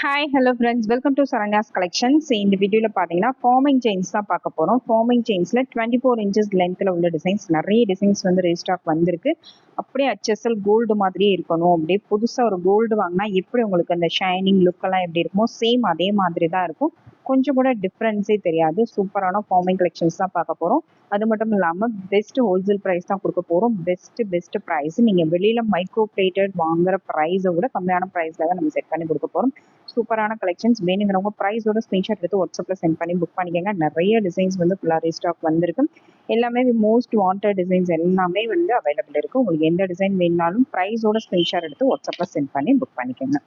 Hi hello friends welcome to Saranya's collections இந்த வீடியோவில் பார்த்தீங்கன்னா ஃபார்மிங் செயின்ஸ் தான் பார்க்க போகிறோம் ஃபார்மிங் செயின்ஸில் டுவெண்ட்டி ஃபோர் இன்ச்சஸ் லென்த்தில் உள்ள டிசைன்ஸ் நிறைய டிசைன்ஸ் வந்து ரீஸ்டாக் வந்திருக்கு. அப்படியே ஹெச்எஸ்எல் கோல்டு மாதிரியே இருக்கணும். அப்படியே புதுசாக ஒரு கோல்டு வாங்கினா எப்படி உங்களுக்கு அந்த ஷைனிங் லுக்கெல்லாம் எப்படி இருக்குமோ சேம் அதே மாதிரி தான் இருக்கும். கொஞ்சம் கூட டிஃப்ரென்ஸே தெரியாது. சூப்பரான ஃபார்மிங் கலெக்ஷன்ஸ் தான் பார்க்க போகிறோம் அது மட்டும் இல்லாமல் பெஸ்ட் ஹோல்சேல் ப்ரைஸ் தான் கொடுக்க போகிறோம் பெஸ்ட் பெஸ்ட் ப்ரைஸ் நீங்கள் வெளியில் மைக்ரோ பிளேட்டட் வாங்குற ப்ரைஸை விட கம்மியான ப்ரைஸில் தான் நம்ம செட் பண்ணி கொடுக்க போகிறோம் சூப்பரான கலெக்ஷன்ஸ் வேணுங்கிறவங்க ப்ரைஸோட ஸ்க்ரீன்ஷாட் எடுத்து வாட்ஸ்அப்பில் சென்ட் பண்ணி புக் பண்ணிக்கோங்க. நிறைய டிசைன்ஸ் வந்து ஃபுல்லாக ரீஸ்டாக் வந்திருக்கு. எல்லாமே மோஸ்ட் வாண்டட் டிசைன்ஸ் எல்லாமே வந்து அவைலபிள் இருக்குது உங்களுக்கு எந்த டிசைன் வேணுனாலும் ப்ரைஸோட ஸ்க்ரீன்ஷாட் எடுத்து வாட்ஸ்அப்பில் சென்ட் பண்ணி புக் பண்ணிக்கோங்க.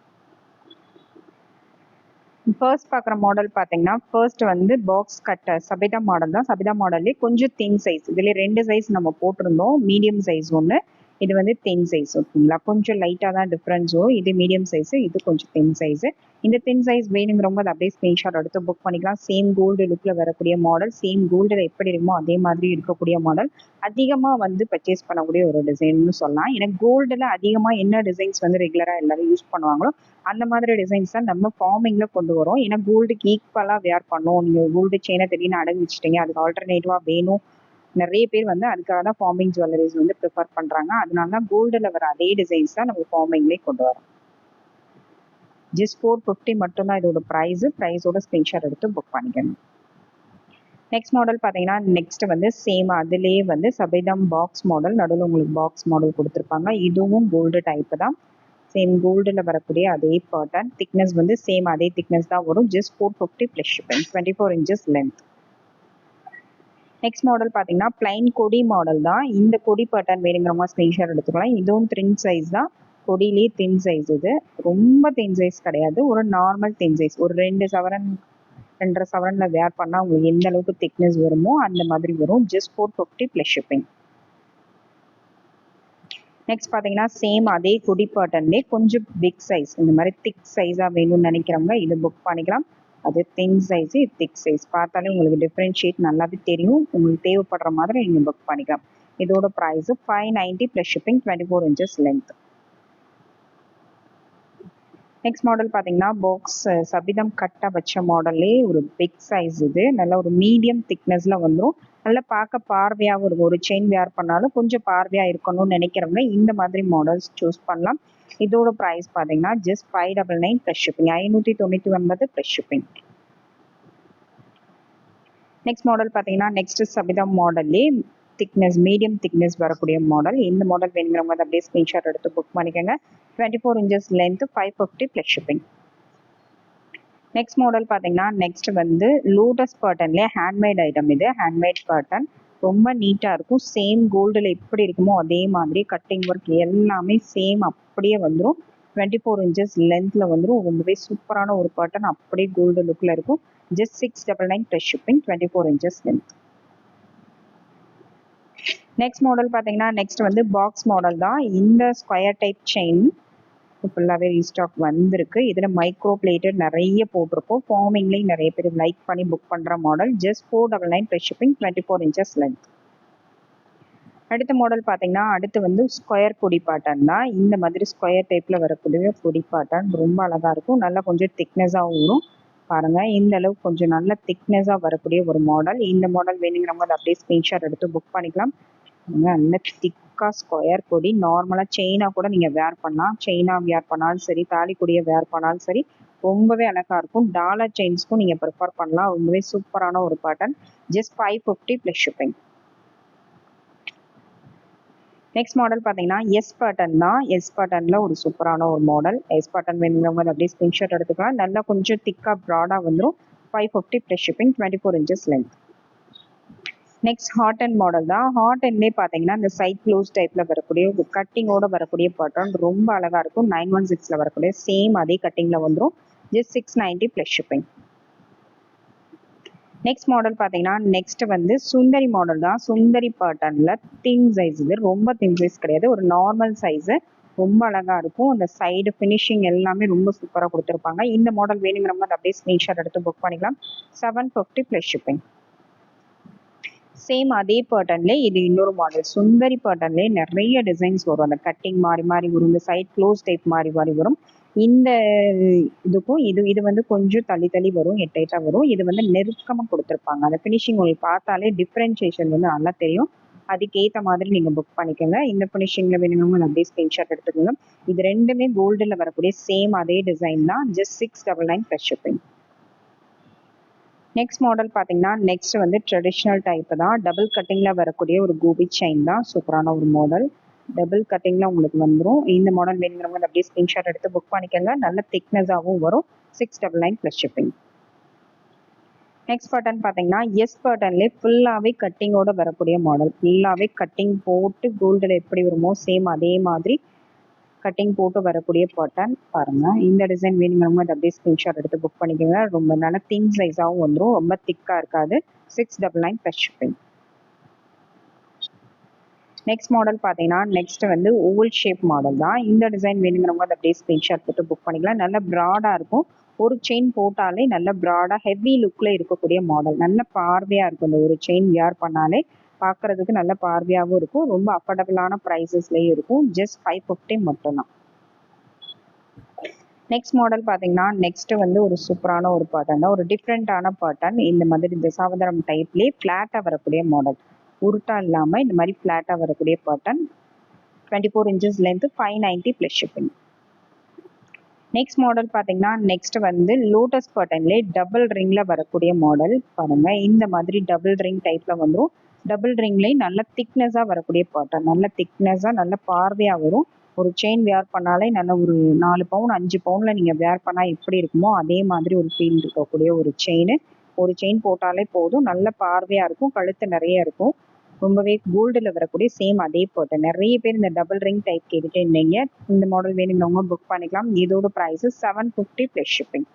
ஃபர்ஸ்ட் பார்க்குற மாடல் பார்த்தீங்கன்னா ஃபர்ஸ்ட் வந்து பாக்ஸ் கட்டர் சபிதா மாடல் தான். சபிதா மாடல்லே கொஞ்சம் தின் சைஸ் இதில் ரெண்டு சைஸ் நம்ம போட்டிருந்தோம். மீடியம் சைஸ் ஒன்று இது வந்து தென் சைஸ் ஓகேங்களா? கொஞ்சம் லைட்டாக தான் டிஃப்ரென்ஸோ இது மீடியம் சைஸு இது கொஞ்சம் தென் சைஸு இந்த தென் சைஸ் வேணுங்கிறவங்க அதை அப்படியே ஸ்க்ரீன்ஷாட் எடுத்து புக் பண்ணிக்கலாம். சேம் கோல்டு லுக்கில் வரக்கூடிய மாடல் சேம் கோல்டில் எப்படி இருக்குமோ அதே மாதிரி இருக்கக்கூடிய மாடல் அதிகமாக வந்து பர்ச்சேஸ் பண்ணக்கூடிய ஒரு டிசைன்னு சொல்லலாம். ஏன்னா கோல்டில் அதிகமாக என்ன டிசைன்ஸ் வந்து ரெகுலராக எல்லாரும் யூஸ் பண்ணுவாங்களோ அந்த மாதிரி டிசைன்ஸ் தான் நம்ம ஃபார்மிங்கில் கொண்டு வரோம். ஏன்னா கோல்டுக்கு ஈக்குவலாக வேர் பண்ணோம். நீங்கள் கோல்டு செயினை திடீர்னு அடங்கி வச்சுட்டீங்க அதுக்கு ஆல்டர்னேட்டிவாக வேணும். நிறைய பேர் வந்து அதுக்காக தான் ஃபார்மிங் ஜுவல்லரிஸ் வந்து ப்ரிஃபர் பண்ணுறாங்க அதனால தான் கோல்டில் வர அதே டிசைன்ஸ் தான் நம்ம ஃபார்மிங்லேயே கொண்டு வரோம். ஜஸ்ட் ஃபோர் ஃபிஃப்டி மட்டும்தான் இதோட ப்ரைஸு ப்ரைஸோட ஸ்க்ரீன்ஷாட் எடுத்து புக் பண்ணிக்கணும். நெக்ஸ்ட் மாடல் பார்த்தீங்கன்னா நெக்ஸ்ட் வந்து சேம் அதுலேயே வந்து சபேதம் பாக்ஸ் மாடல் நடுவில் உங்களுக்கு பாக்ஸ் மாடல் கொடுத்துருப்பாங்க. இதுவும் கோல்டு டைப்பு தான். சேம் கோல்டில் வரக்கூடிய அதே பேட்டர்ன் திக்னஸ் வந்து சேம் அதே திக்னஸ் தான் வரும். Just four fifty plus shipping twenty four inches length next model பார்த்தீங்கன்னா பிளைன் கொடி மாடல் தான். இந்த கொடி பேட்டர்ன் வேணுங்கிறவங்க ஸ்க்ரீன்ஷாட் எடுத்துக்கலாம். இதுவும் த்ரின் சைஸ் தான். கொடியிலே தின் சைஸ் இது. ரொம்ப தின் சைஸ் கிடையாது. ஒரு நார்மல் தின் சைஸ் ஒரு ரெண்டு சவரன் ரெண்டரை சவரனில் வேர் பண்ணால் உங்களுக்கு எந்த அளவுக்கு திக்னஸ் வருமோ அந்த மாதிரி வரும். Just four fifty plus shipping next பார்த்தீங்கன்னா சேம் அதே கொடி பேட்டர்ன்லேயே கொஞ்சம் பிக் சைஸ் இந்த மாதிரி திக் சைஸாக வேணும்னு நினைக்கிறவங்க இது புக் பண்ணிக்கலாம். அது தின் சைஸ் இது திக் சைஸ் பார்த்தாலே உங்களுக்கு டிஃப்ரென்ஷியேட் நல்லாவே தெரியும். உங்களுக்கு தேவைப்படுற மாதிரி நீங்கள் புக் பண்ணிக்கலாம். இதோட price five ninety plus shipping twenty four inches length next model பார்த்தீங்கன்னா பாக்ஸ் சபிதம் கட்ட வச்ச மாடல்லே ஒரு பிக் சைஸ் இது. நல்ல ஒரு மீடியம் திக்னஸில் வந்துடும் நல்லா பார்க்க பார்வையாகவும் இருக்கும். ஒரு செயின் வேர் பண்ணாலும் கொஞ்சம் பார்வையாக இருக்கணும்னு நினைக்கிறவங்க இந்த மாதிரி மாடல்ஸ் சூஸ் பண்ணலாம். இதோட ப்ரைஸ் பார்த்தீங்கன்னா just five double nine plus shipping ஐநூற்றி தொண்ணூற்றி ஒன்பது ப்ளஸ் ஷிப்பிங் நெக்ஸ்ட் மாடல் பார்த்தீங்கன்னா நெக்ஸ்ட் சபிதா மாடல்லே திக்னஸ் மீடியம் திக்னஸ் வரக்கூடிய மாடல் இந்த மாடல் வேணுங்கிறவங்க அதை அப்படியே ஸ்க்ரீன்ஷாட் எடுத்து புக் பண்ணிக்கோங்க. Twenty four inches length five fifty plus shipping next model பார்த்தீங்கன்னா நெக்ஸ்ட் வந்து லோட்டஸ் பேட்டர்ன்லேயே ஹேண்ட்மேட் ஐட்டம் இது. ஹேண்ட்மேட் பேட்டர்ன் ரொம்ப நீட்டாக இருக்கும். சேம் கோல்டில் எப்படி இருக்குமோ அதே மாதிரி கட்டிங் ஒர்க் எல்லாமே சேம் அப்படியே வந்துடும் டுவெண்ட்டி ஃபோர் இன்ச்சஸ் லென்த்தில் வந்துடும் ரொம்பவே சூப்பரான ஒரு பேட்டர்ன் அப்படியே கோல்டு லுக்கில் இருக்கும். Just six double nine plus shipping twenty four inches length next model பார்த்தீங்கன்னா நெக்ஸ்ட் வந்து பாக்ஸ் மாடல் தான். இந்த ஸ்கொயர் டைப் செயின் ஃபுல்லாகவே ரீஸ்டாக் வந்திருக்கு. இதில் மைக்ரோ பிளேட்டட் நிறைய போட்டிருக்கோம். ஃபார்மிங்லேயும் நிறைய பேர் லைக் பண்ணி புக் பண்ணுற model just four double nine plus shipping twenty four inches length அடுத்த மாடல் பார்த்தீங்கன்னா அடுத்து வந்து ஸ்கொயர் பொடி பாட்டன் தான். இந்த மாதிரி ஸ்கொயர் டைப்பில் வரக்கூடிய பொடி பாட்டன் ரொம்ப அழகாக இருக்கும். நல்லா கொஞ்சம் திக்னஸாகவும் வரும். பாருங்கள் இந்த அளவுக்கு கொஞ்சம் நல்ல திக்னஸாக வரக்கூடிய ஒரு மாடல் இந்த மாடல் வேணுங்கிறவங்க அதை அப்படியே ஸ்க்ரீன்ஷாட் எடுத்து புக் பண்ணிக்கலாம். நல்ல திக்காக ஸ்கொயர் கொடி நார்மலாக செயினாக கூட நீங்கள் வேர் பண்ணலாம். செயினாக வேர் பண்ணாலும் சரி தாலி கொடியை வேர் பண்ணாலும் சரி ரொம்பவே அழகாக இருக்கும். டாலர் செயின்ஸ்க்கும் நீங்கள் ப்ரிஃபர் பண்ணலாம். ரொம்பவே சூப்பரான ஒரு pattern just five fifty plus shipping next model பார்த்தீங்கன்னா எஸ் பட்டன் தான். எஸ் பட்டனில் ஒரு சூப்பரான ஒரு மாடல் எஸ் பட்டன் வேணுங்கிறவங்க அப்படியே ஸ்கிரீன்ஷாட் எடுத்துக்கலாம். நல்லா கொஞ்சம் திக்காக ப்ராடாக வந்துடும் five fifty plus shipping twenty four inches length next heart and model தான். ஹாட் அண்ட்லேயே பார்த்தீங்கன்னா இந்த சைட் க்ளோஸ் டைப்பில் வரக்கூடிய கட்டிங்கோட வரக்கூடிய பேட்டர்ன் ரொம்ப அழகாக இருக்கும். நைன் ஒன் சிக்ஸில் வரக்கூடிய சேம் அதே கட்டிங்கில் வந்துடும் just six ninety plus shipping next model பார்த்தீங்கன்னா நெக்ஸ்ட் வந்து சுந்தரி மாடல் தான். சுந்தரி பேட்டர்னில் தின் சைஸ் இது. ரொம்ப தின் சைஸ் கிடையாது. ஒரு நார்மல் சைஸு ரொம்ப அழகாக இருக்கும். அந்த சைடு ஃபினிஷிங் எல்லாமே ரொம்ப சூப்பராக கொடுத்துருப்பாங்க. இந்த மாடல் வேணுங்கிறவங்க அதை அப்படியே ஸ்க்ரீன்ஷாட் எடுத்து புக் பண்ணிக்கலாம். Seven fifty plus shipping same அதே பேட்டர்ன்ல இது இன்னொரு மாடல் சுந்தரி பேட்டர்ன்லேயே நிறைய டிசைன்ஸ் வரும். அந்த கட்டிங் மாறி மாறி வரும். இந்த சைட் க்ளோஸ் டைப் மாறி மாறி வரும். இந்த இதுக்கும் இது இது வந்து கொஞ்சம் தள்ளி தள்ளி வரும். எட்டு வரும். இது வந்து நெருக்கமாக கொடுத்துருப்பாங்க. அந்த ஃபினிஷிங் உங்களுக்கு பார்த்தாலே டிஃப்ரென்ஷியேஷன் வந்து நல்லா தெரியும். அதுக்கேற்ற மாதிரி நீங்கள் புக் பண்ணிக்கோங்க. இந்த ஃபினிஷிங்கில் வேணுங்க அப்படியே ஸ்க்ரீன்ஷாட் எடுத்துக்கோங்க. இது ரெண்டுமே கோல்டில் வரக்கூடிய சேம் அதே டிசைன் தான். Just six double nine fresh shipping next model பார்த்தீங்கன்னா நெக்ஸ்ட் வந்து ட்ரெடிஷ்னல் டைப் தான். டபுள் கட்டிங்கில் வரக்கூடிய ஒரு கோபி செயின் தான். சூப்பரான ஒரு மாடல் டபுள் கட்டிங்கில் உங்களுக்கு வந்துடும் இந்த மாடல் வேணுங்கிறவங்க அப்படியே ஸ்க்ரீன்ஷாட் எடுத்து புக் பண்ணிக்கோங்க. நல்ல திக்னஸாகவும் வரும். Six double nine plus shipping next button பார்த்தீங்கன்னா எஸ் பட்டன்லேயே ஃபுல்லாகவே கட்டிங்கோட வரக்கூடிய மாடல் ஃபுல்லாகவே கட்டிங் போட்டு கோல்டில் எப்படி வருமோ சேம் அதே மாதிரி கட்டிங் போட்டு வரக்கூடிய பட்டன் பாருங்க. இந்த டிசைன் வேணுங்கிறவங்க அதை அப்படியே ஸ்க்ரீன்ஷாட் எடுத்து புக் பண்ணிக்கோங்க. ரொம்ப நல்ல தின் சைஸாகவும் வந்துடும் ரொம்ப திக்காக இருக்காது. Six double nine plus shipping next model பார்த்தீங்கன்னா நெக்ஸ்ட் வந்து ஓவல் ஷேப் மாடல் தான். இந்த டிசைன் வேணுங்கிறவங்க அதை அப்படியே ஸ்க்ரீன்ஷாட் போட்டு புக் பண்ணிக்கலாம். நல்ல ப்ராடாக இருக்கும். ஒரு செயின் போட்டாலே நல்ல ப்ராடாக ஹெவி லுக்கில் இருக்கக்கூடிய மாடல் நல்ல பார்வையாக இருக்கும். இந்த ஒரு செயின் வியர் பண்ணாலே பார்க்குறதுக்கு நல்ல பார்வையாகவும் இருக்கும். ரொம்ப அஃபோர்டபுளான ப்ரைஸஸ்லேயும் இருக்கும். ஜஸ்ட் ஃபைவ் ஃபிஃப்டி மட்டும்தான். நெக்ஸ்ட் மாடல் பார்த்தீங்கன்னா நெக்ஸ்ட் வந்து ஒரு சூப்பரான ஒரு பேட்டர்ன் தான். ஒரு டிஃப்ரெண்ட்டான பேட்டர்ன் இந்த மாதிரி இந்த சாவதாரம் டைப்லேயே ஃப்ளாட்டாக வரக்கூடிய மாடல் உருட்டா இல்லாமல் இந்த மாதிரி ஃப்ளாட்டாக வரக்கூடிய pattern twenty four inches length five ninety plus shipping next model பார்த்தீங்கன்னா நெக்ஸ்ட் வந்து லோட்டஸ் பட்டன்லேயே டபுள் ரிங்கில் வரக்கூடிய மாடல் பாருங்கள் இந்த மாதிரி டபுள் ரிங் டைப்பில் வந்துடும் டபுள் ரிங்லேயும் நல்ல திக்னஸாக வரக்கூடிய பாட்டன் நல்ல திக்னஸாக நல்ல பார்வையாக வரும். ஒரு செயின் வேர் பண்ணாலே நல்ல ஒரு நாலு பவுன் அஞ்சு பவுனில் நீங்கள் வேர் பண்ணால் எப்படி இருக்குமோ அதே மாதிரி ஒரு ஃபீல் இருக்கக்கூடிய ஒரு செயின் ஒரு செயின் போட்டாலே போதும். நல்ல பார்வையாக இருக்கும். கழுத்து நிறைய இருக்கும். ரொம்பவே கோல்டில் வரக்கூடிய சேம் அதே போட்டு நிறைய பேர் இந்த டபுள் ரிங் டைப் கேட்டுட்டு இருந்தீங்க. இந்த மாடல் வேணுங்கிறவங்க புக் பண்ணிக்கலாம். இதோட price seven fifty plus shipping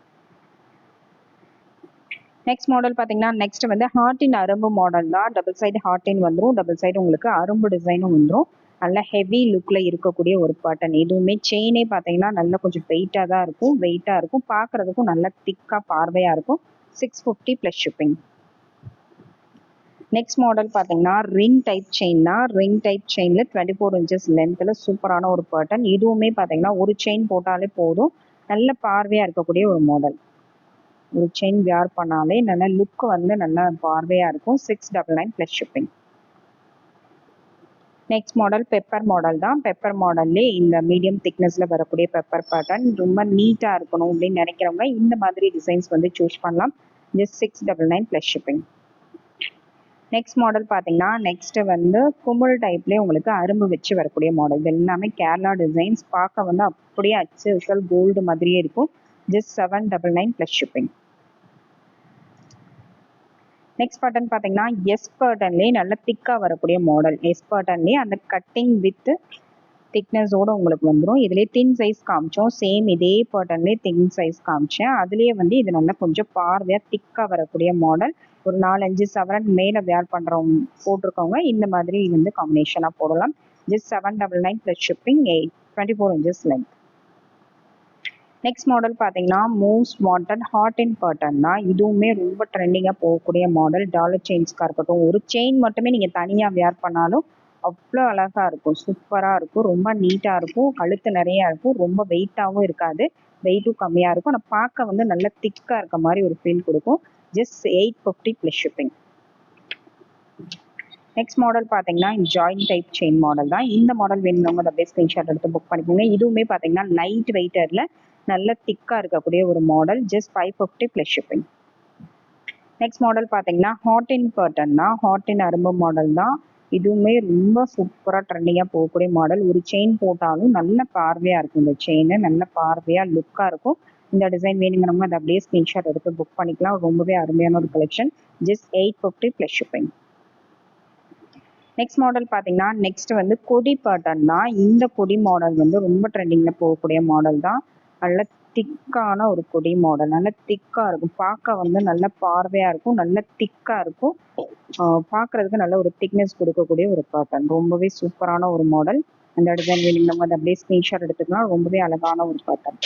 next model பார்த்தீங்கன்னா நெக்ஸ்ட் வந்து ஹார்டின் அரும்பு மாடல் தான். டபுள் சைடு ஹார்டின் வந்துடும் டபுள் சைடு உங்களுக்கு அரும்பு டிசைனும் வந்துடும் நல்ல ஹெவி லுக்கில் இருக்கக்கூடிய ஒரு பாட்டன் எதுவுமே செயினே பார்த்தீங்கன்னா நல்லா கொஞ்சம் வெயிட்டாக தான் இருக்கும். வெயிட்டாக இருக்கும். பார்க்குறதுக்கும் நல்ல திக்காக பார்வையாக இருக்கும். Six fifty plus shipping next model பார்த்தீங்கன்னா ரிங் டைப் செயின் தான். ரிங் டைப் செயினில் டுவெண்ட்டி ஃபோர் இன்ச்சஸ் லென்த்தில் சூப்பரான ஒரு பேட்டர்ன் இதுவுமே பார்த்தீங்கன்னா ஒரு செயின் போட்டாலே போதும். நல்ல பார்வையாக இருக்கக்கூடிய ஒரு மாடல் ஒரு செயின் வியார் பண்ணாலே நல்ல லுக் வந்து நல்ல பார்வையாக இருக்கும். Six double nine plus shipping next model pepper model தான். பெப்பர் மாடல்லே இந்த மீடியம் திக்னஸில் வரக்கூடிய பெப்பர் பேட்டர்ன் ரொம்ப நீட்டாக இருக்கணும் அப்படின்னு நினைக்கிறவங்க இந்த மாதிரி டிசைன்ஸ் வந்து சூஸ் பண்ணலாம். Just six double nine plus shipping next model பார்த்தீங்கன்னா நெக்ஸ்ட் வந்து கும்பல் டைப்லேயே உங்களுக்கு அரும்பு வச்சு வரக்கூடிய மாடல் இது எல்லாமே கேரளா டிசைன்ஸ் பார்க்க வந்து அப்படியே அச்சு கோல்டு மாதிரியே இருக்கும். Just seven double nine plus shipping next button பார்த்தீங்கன்னா எஸ் பட்டன்லேயே நல்ல திக்காக வரக்கூடிய மாடல் எஸ் பட்டன்லேயே அந்த கட்டிங் வித் திக்னஸோடு உங்களுக்கு வந்துடும் இதுலேயே தின் சைஸ் காமிச்சோம். சேம் இதே பட்டன்லேயே தின் சைஸ் காமிச்சேன். அதுலேயே வந்து இது நல்லா கொஞ்சம் பார்வையாக திக்காக வரக்கூடிய மாடல் ஒரு நாலஞ்சு செவன் மேலே வேர் பண்ணுறவங்க போட்டிருக்கவங்க இந்த மாதிரி வந்து காம்பினேஷனாக போடலாம். Just seven double nine plus shipping eight twenty four inches length next model பார்த்தீங்கன்னா most wanted heart and button தான். இதுவுமே ரொம்ப ட்ரெண்டிங்காக போகக்கூடிய மாடல் டாலர் செயின்ஸ்க்காக இருக்கட்டும் ஒரு செயின் மட்டுமே நீங்கள் தனியாக வேர் பண்ணாலும் அவ்வளோ அழகாக இருக்கும். சூப்பராக இருக்கும். ரொம்ப நீட்டாக இருக்கும். கழுத்து நிறையா இருக்கும். ரொம்ப வெயிட்டாகவும் இருக்காது. வெயிட்டும் கம்மியாக இருக்கும். ஆனால் பார்க்க வந்து நல்ல திக்காக இருக்க மாதிரி ஒரு ஃபீல் கொடுக்கும். Just eight fifty plus shipping next model பார்த்தீங்கன்னா ஜாயின் டைப் செயின் மாடல் தான். இந்த மாடல் வேணுங்கிறவங்க அதை அப்படியே ஸ்க்ரீன்ஷாட் எடுத்து புக் பண்ணிக்கோங்க. இதுவுமே பார்த்தீங்கன்னா லைட் வெயிட்டரில் நல்ல திக்காக இருக்கக்கூடிய ஒரு model just five fifty plus shipping next model பார்த்தீங்கன்னா ஹாட் இன் பர்டன் தான். ஹாட் இன் அரும்பு மாடல் தான். இதுவுமே ரொம்ப சூப்பராக ட்ரெண்டிங்காக போகக்கூடிய மாடல் ஒரு செயின் போட்டாலும் நல்ல பார்வையாக இருக்கும் இந்த செயின் நல்ல பார்வையாக லுக்காக இருக்கும். இந்த டிசைன் வேணுங்கிறவங்க அதை அப்படியே ஸ்க்ரீன்ஷாட் எடுத்து புக் பண்ணிக்கலாம். ரொம்பவே அருமையான ஒரு collection just eight fifty plus shipping next model பார்த்தீங்கன்னா நெக்ஸ்ட் வந்து கொடி பேட்டர்ன் தான். இந்த கொடி மாடல் வந்து ரொம்ப ட்ரெண்டிங்கில் போகக்கூடிய மாடல் தான். நல்ல திக்கான ஒரு கொடி மாடல் நல்ல திக்காக இருக்கும். பார்க்க வந்து நல்ல பார்வையாக இருக்கும். நல்ல திக்காக இருக்கும். பார்க்குறதுக்கு நல்ல ஒரு திக்னஸ் கொடுக்கக்கூடிய ஒரு பேட்டர்ன் ரொம்பவே சூப்பரான ஒரு மாடல் அந்த டிசைன் வேணுங்கிறவங்க அதை அப்படியே ஸ்க்ரீன்ஷாட் எடுத்துக்கலாம் ரொம்பவே அழகான ஒரு பேட்டர்ன்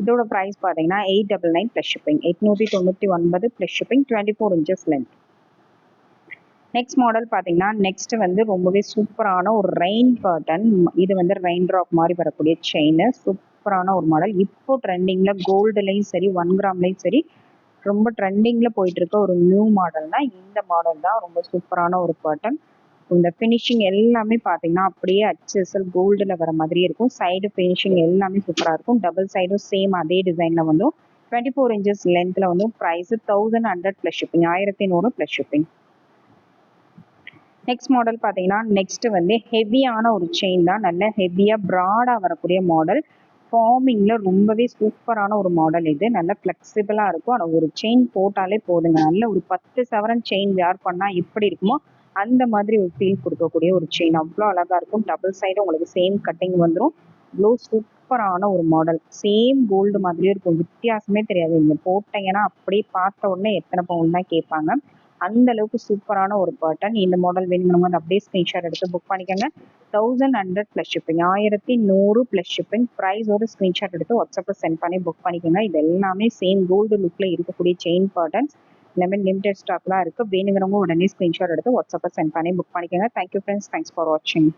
இதோட ப்ரைஸ் பார்த்தீங்கன்னா eight double nine plus shipping எட்நூற்றி தொண்ணூற்றி ஒன்பது plus shipping twenty four inches length next model பார்த்தீங்கன்னா நெக்ஸ்ட் வந்து ரொம்பவே சூப்பரான ஒரு ரெயின் பேட்டர்ன் இது வந்து ரெயின் ட்ராப் மாதிரி வரக்கூடிய செயின் சூப்பரான ஒரு மாடல் இப்போ ட்ரெண்டிங்கில் கோல்டுலையும் சரி ஒன் கிராம்லையும் சரி ரொம்ப ட்ரெண்டிங்கில் போயிட்டு இருக்க ஒரு நியூ மாடல்னா இந்த மாடல் தான். ரொம்ப சூப்பரான ஒரு பேட்டர்ன் இந்த ஃபினிஷிங் எல்லாமே பார்த்தீங்கன்னா அப்படியே அச்சசல் கோல்டில் வர மாதிரி இருக்கும். சைடு ஃபினிஷிங் எல்லாமே சூப்பராக இருக்கும். டபுள் சைடும் சேம் அதே டிசைனில் வந்து டுவெண்ட்டி ஃபோர் இன்ச்சஸ் லென்த்தில் வந்து price thousand hundred plus shipping ஆயிரத்தி நூறு ப்ளஸ் ஷிப்பிங் நெக்ஸ்ட் மாடல் பார்த்தீங்கன்னா நெக்ஸ்ட் வந்து ஹெவியான ஒரு செயின் தான். நல்ல ஹெவியாக ப்ராடாக வரக்கூடிய மாடல் ஃபார்மிங்கில் ரொம்பவே சூப்பரான ஒரு மாடல் இது. நல்ல ஃப்ளெக்சிபிளாக இருக்கும். ஆனால் ஒரு செயின் போட்டாலே போதுங்க. நல்ல ஒரு பத்து சவரன் செயின் வேர் பண்ணால் எப்படி இருக்குமோ அந்த மாதிரி ஒரு ஃபீல் கொடுக்கக்கூடிய ஒரு செயின் அவ்வளோ அழகாக இருக்கும். டபுள் சைடு உங்களுக்கு சேம் கட்டிங் வந்துடும் இவ்வளோ சூப்பரான ஒரு மாடல் சேம் கோல்டு மாதிரியே இருக்கும். வித்தியாசமே தெரியாது. நீங்கள் போட்டீங்கன்னா அப்படியே பார்த்த உடனே எத்தனை பவுன் தான் கேட்பாங்க. அந்த அளவுக்கு சூப்பரான ஒரு பேட்டர்ன் இந்த மாடல் வேணுங்கிறவங்க அந்த அப்படியே ஸ்க்ரீன்ஷாட் எடுத்து புக் பண்ணிக்கோங்க. தௌசண்ட் ஹண்ட்ரட் ப்ளஸ் ஷிப்பிங் ஆயிரத்தி நூறு ப்ளஸ் ஷிப்பிங் ப்ரைஸோட ஸ்க்ரீன்ஷாட் எடுத்து வாட்ஸ்அப்பில் சென்ட் பண்ணி புக் பண்ணிக்கோங்க. இது எல்லாமே சேம் கோல்டு லுக்கில் இருக்கக்கூடிய செயின் பேட்டர்ன்ஸ் எல்லாமே லிமிடெட் ஸ்டாக்லாம் இருக்குது வேணுங்கிறவங்க உடனே ஸ்க்ரீன்ஷாட் எடுத்து வாட்ஸ்அப்பில் சென்ட் பண்ணி புக் பண்ணிக்கோங்க. தேங்க்யூ ஃப்ரெண்ட்ஸ் தேங்க்ஸ் ஃபார் வாட்சிங்